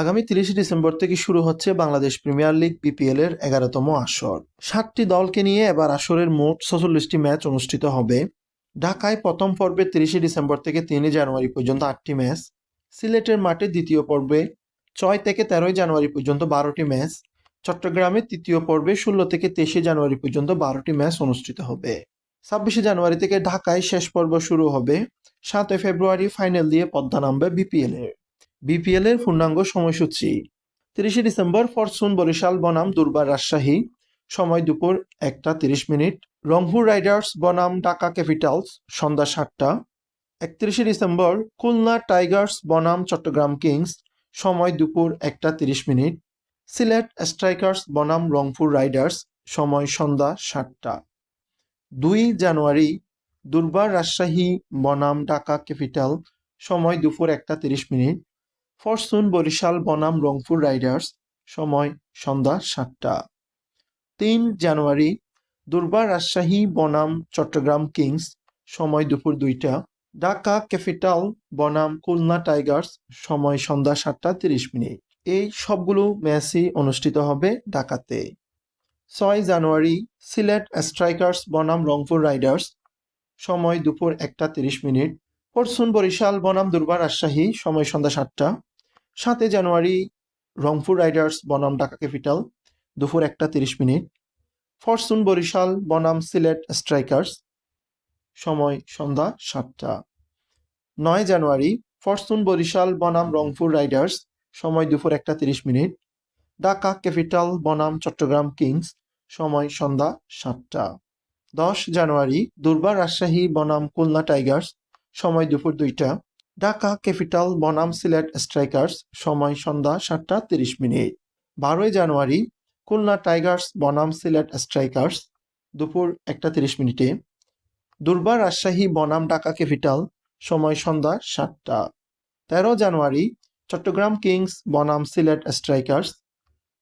আগামী তিরিশে ডিসেম্বর থেকে শুরু হচ্ছে বাংলাদেশ প্রিমিয়ার লিগ বিপিএল এর এগারোতম আসর। সাতটি দলকে নিয়ে এবার আসরের মোট ছচল্লিশটি ম্যাচ অনুষ্ঠিত হবে। ঢাকায় প্রথম পর্বে তিরিশে ডিসেম্বর থেকে তিনই জানুয়ারি পর্যন্ত আটটি ম্যাচ, সিলেটের মাঠে দ্বিতীয় পর্বে ছয় থেকে তেরোই জানুয়ারি পর্যন্ত বারোটি ম্যাচ, চট্টগ্রামে তৃতীয় পর্বে ষোলো থেকে তেইশে জানুয়ারি পর্যন্ত বারোটি ম্যাচ অনুষ্ঠিত হবে। ছাব্বিশে জানুয়ারি থেকে ঢাকায় শেষ পর্ব শুরু হবে। সাতই ফেব্রুয়ারি ফাইনাল দিয়ে পদ্মা নামবে বিপিএল এর বিপিএল এর পূর্ণাঙ্গ সময়সূচি। তিরিশে ডিসেম্বর ফরচুন বরিশাল বনাম দুর্বার রাজশাহী। সময় দুপুর একটা তিরিশ মিনিট। রংপুর রাইডার্স বনাম ঢাকা ক্যাপিটালস, সন্ধ্যা সাতটা। একত্রিশে ডিসেম্বর খুলনা টাইগার্স বনাম চট্টগ্রাম কিংস, সময় দুপুর একটা তিরিশ মিনিট। সিলেট স্ট্রাইকার্স বনাম রংপুর রাইডার্স, সময় সন্ধ্যা সাতটা। দুই জানুয়ারি, দুর্বার রাজশাহী বনাম ঢাকা ক্যাপিটাল, সময় দুপুর একটা তিরিশ মিনিট। ফরচুন, বরিশাল, বনাম, রংপুর রাইডার্স, সময় সন্ধ্যা সাতটা। তিন জানুয়ারি দুর্বার রাজশাহী, বনাম, চট্টগ্রাম কিংস, সময় দুপুর দুইটা। ঢাকা ক্যাপিটাল, বনাম, খুলনা টাইগার্স, সময় সন্ধ্যা সাতটা তিরিশ মিনিট। এই সবগুলো ম্যাচই অনুষ্ঠিত হবে ঢাকাতে। ছয় জানুয়ারি, সিলেট স্ট্রাইকার্স, বনাম, রংপুর রাইডার্স, সময় দুপুর একটা তিরিশ মিনিট। ফরচুন বরিশাল বনাম দুর্বার রাজশাহী সময় সন্ধ্যা সাতটা। সাতই জানুয়ারি, রংপুর রাইডার্স, বনাম, ঢাকা ক্যাপিটাল, দুপুর একটা তিরিশ মিনিট। ফরচুন বরিশাল বনাম, সিলেট স্ট্রাইকার্স, সময় সন্ধ্যা সাতটা। নয় জানুয়ারি ফরচুন বরিশাল বনাম, রংপুর রাইডার্স, সময় দুপুর একটা তিরিশ মিনিট। ঢাকা ক্যাপিটাল, বনাম, চট্টগ্রাম কিংস, সময় সন্ধ্যা সাতটা। দশ জানুয়ারি, দুর্বার রাজশাহী বনাম, খুলনা টাইগার্স সময় দুপুর দুইটা। ঢাকা ক্যাপিটাল বনাম সিলেট স্ট্রাইকার্স, সময় সন্ধ্যা সাতটা তিরিশ মিনিট। বারোই জানুয়ারি, খুলনা টাইগার্স বনাম সিলেট স্ট্রাইকার্স, দুপুর একটা তিরিশ মিনিটে। দুর্বার রাজশাহী বনাম ঢাকা ক্যাপিটাল, সময় সন্ধ্যা সাতটা। তেরো জানুয়ারি, চট্টগ্রাম কিংস বনাম সিলেট স্ট্রাইকার্স,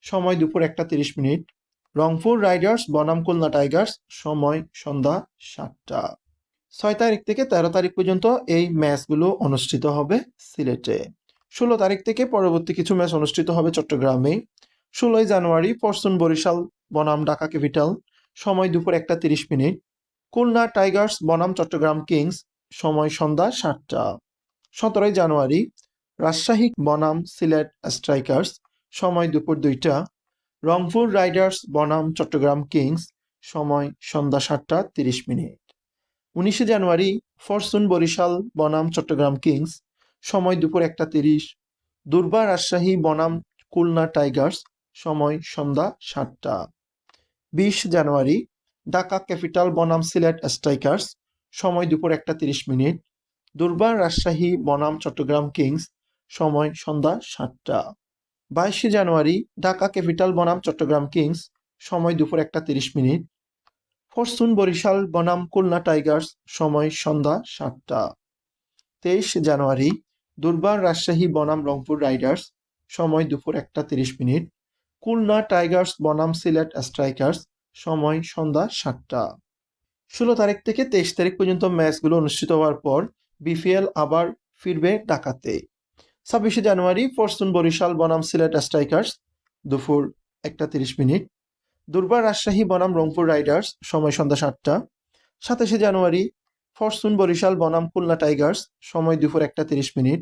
সময় দুপুর একটা তিরিশ মিনিট। রংপুর রাইডার্স বনাম খুলনা টাইগার্স, সময় সন্ধ্যা সাতটা। ছয় তারিখ থেকে তেরো তারিখ পর্যন্ত এই ম্যাচগুলো অনুষ্ঠিত হবে সিলেটে। ষোলো তারিখ থেকে পরবর্তী কিছু ম্যাচ অনুষ্ঠিত হবে চট্টগ্রামে ষোলোই জানুয়ারি পরশুন বরিশাল, বনাম, ঢাকা ক্যাপিটাল। সময় দুপুর একটা তিরিশ মিনিট। খুলনা টাইগার্স, বনাম, চট্টগ্রাম কিংস, সময় সন্ধ্যা সাতটা। সতেরোই জানুয়ারি রাজশাহী, বনাম, সিলেট স্ট্রাইকার্স, সময় দুপুর দুইটা। রংপুর রাইডার্স, বনাম, চট্টগ্রাম কিংস, সময় সন্ধ্যা সাতটা তিরিশ মিনিট। উনিশে জানুয়ারি ফরচুন বরিশাল, বনাম, চট্টগ্রাম কিংস, সময় দুপুর একটা তিরিশ। দুর্বার রাজশাহী, বনাম, খুলনা টাইগার্স, সময় সন্ধ্যা সাতটা। বিশ জানুয়ারি, ঢাকা ক্যাপিটাল, বনাম সিলেট স্ট্রাইকার্স, সময় দুপুর একটা তিরিশ মিনিট। দুর্বার রাজশাহী, বনাম, চট্টগ্রাম কিংস, সময় সন্ধ্যা সাতটা। বাইশে জানুয়ারি, ঢাকা ক্যাপিটাল, বনাম, চট্টগ্রাম কিংস, সময় দুপুর একটা তিরিশ মিনিট। ফরচুন বরিশাল বনাম খুলনা টাইগার্স, সময় সন্ধ্যা সাতটা। তেইশ জানুয়ারি, দুর্বার রাজশাহী বনাম রংপুর রাইডার্স, সময় দুপুর একটা তিরিশ মিনিট। খুলনা টাইগার্স বনাম সিলেট স্ট্রাইকার্স, সময় সন্ধ্যা সাতটা। ষোলো তারিখ থেকে তেইশ তারিখ পর্যন্ত ম্যাচগুলো অনুষ্ঠিত হওয়ার পর বিপিএল আবার ফিরবে ঢাকাতে। ছাব্বিশে জানুয়ারি, ফরচুন বরিশাল বনাম সিলেট স্ট্রাইকার্স, দুপুর একটা তিরিশ মিনিট। দুর্বার রাজশাহী বনাম রংপুর রাইডার্স, সময় সন্ধ্যা সাতটা। সাতাশে জানুয়ারি, ফরচুন বরিশাল বনাম খুলনা টাইগার্স, সময় দুপুর একটা তিরিশ মিনিট।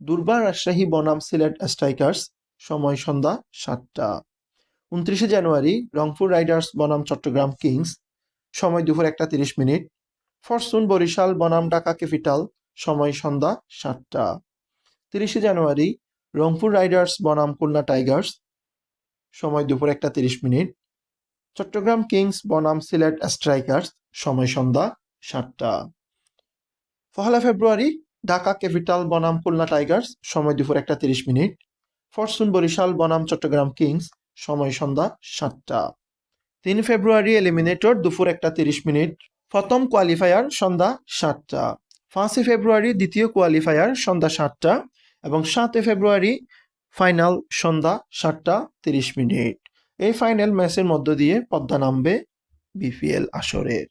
দুর্বার রাজশাহী বনাম সিলেট স্ট্রাইকার্স, সময় সন্ধ্যা সাতটা। উনত্রিশে জানুয়ারি, রংপুর রাইডার্স বনাম চট্টগ্রাম কিংস, সময় দুপুর একটা তিরিশ মিনিট। ফরচুন বরিশাল বনাম ঢাকা ক্যাপিটাল, সময় সন্ধ্যা সাতটা। তিরিশে জানুয়ারি, রংপুর রাইডার্স বনাম খুলনা টাইগার্স, সময় দুপুর একটা তিরিশ মিনিট। চট্টগ্রাম কিংস বনাম সিলেট স্ট্রাইকার্স, সময় সন্ধ্যা সাতটা। পহেলা ফেব্রুয়ারি, ঢাকা ক্যাপিটাল বনাম খুলনা টাইগার্স, সময় দুপুর একটা তিরিশ মিনিট। ফরচুন বরিশাল বনাম চট্টগ্রাম কিংস, সময় সন্ধ্যা সাতটা। তিন ফেব্রুয়ারি, এলিমিনেটর, দুপুর একটা তিরিশ মিনিট। প্রথম কোয়ালিফায়ার, সন্ধ্যা সাতটা। পাঁচই ফেব্রুয়ারি, দ্বিতীয় কোয়ালিফায়ার, সন্ধ্যা সাতটা। এবং সাতই ফেব্রুয়ারি, ফাইনাল, সন্ধ্যা সাতটা তিরিশ মিনিট। এই ফাইনাল ম্যাচের মধ্য দিয়ে পদ্মা নামবে বিপিএল আসরের।